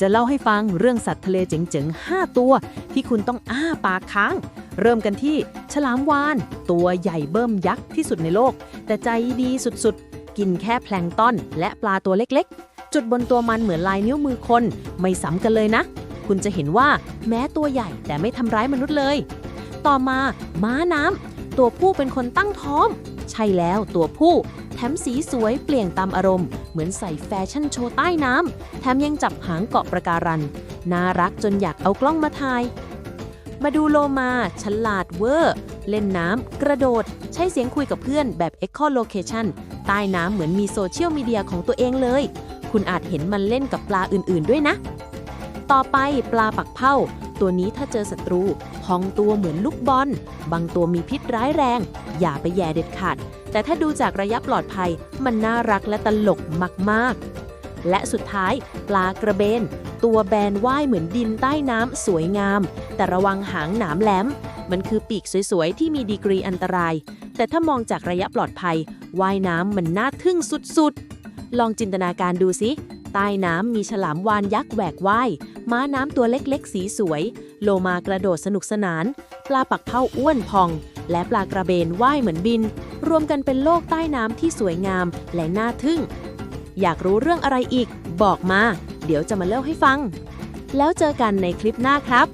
จะเล่าให้ฟังเรื่องสัตว์ทะเลเจ๋งๆ 5 ตัว ที่คุณต้องอ้าปากค้าง เริ่มกันที่ ฉลามวาน ตัวใหญ่เบิ่มยักษ์ที่สุดในโลก แต่ใจดีสุดๆ กินแค่แพลงต้อน และปลาตัวเล็กๆ จุดบนตัวมันเหมือนลายนิ้วมือคน ไม่ซ้ำกันเลยนะ คุณจะเห็นว่าแม้ตัวใหญ่แต่ไม่ทำร้ายมนุษย์เลย ต่อมาม้าน้ำตัวผู้เป็นคนตั้งท้อง ใช่แล้วตัวผู้ แถมสีสวยเปลี่ยนตามอารมณ์ เหมือนใส่แฟชั่นโชว์ใต้น้ำ แถมยังจับหางเกาะประการัน น่ารักจนอยากเอากล้องมาถ่าย มาดูโลมา ฉลาดเวอร์ เล่นน้ำ กระโดด ใช้เสียงคุยกับเพื่อนแบบ Echolocation ใต้น้ำเหมือนมีโซเชียลมีเดียของตัวเองเลย คุณอาจเห็นมันเล่นกับปลาอื่นๆด้วยนะ ต่อไปปลาปักเป้า ตัวนี้ถ้าเจอศัตรูพองตัวเหมือนลูกบอล บางตัวมีพิษร้ายแรง อย่าไปแย่เด็ดขาด แต่ถ้าดูจากระยะปลอดภัย มันน่ารักและตลกมาก ๆ และสุดท้าย ปลากระเบน ตัวแบนว่ายเหมือนดินใต้น้ำสวยงาม แต่ระวังหางหนามแหลม มันคือปีกสวย ๆ ที่มีดีกรีอันตราย แต่ถ้ามองจากระยะปลอดภัยว่ายน้ำมันน่าทึ่งสุด ๆ ลองจินตนาการดูสิ ใต้น้ำมีฉลามวานยักษ์แหวกว่าย ม้าน้ำตัวเล็กๆ สีสวย โลมากระโดดสนุกสนาน ปลาปักเท้าอ้วนพอง และปลากระเบนว่ายเหมือนบิน รวมกันเป็นโลกใต้น้ำที่สวยงามและน่าทึ่ง อยากรู้เรื่องอะไรอีก บอกมา เดี๋ยวจะมาเล่าให้ฟัง แล้วเจอกันในคลิปหน้าครับ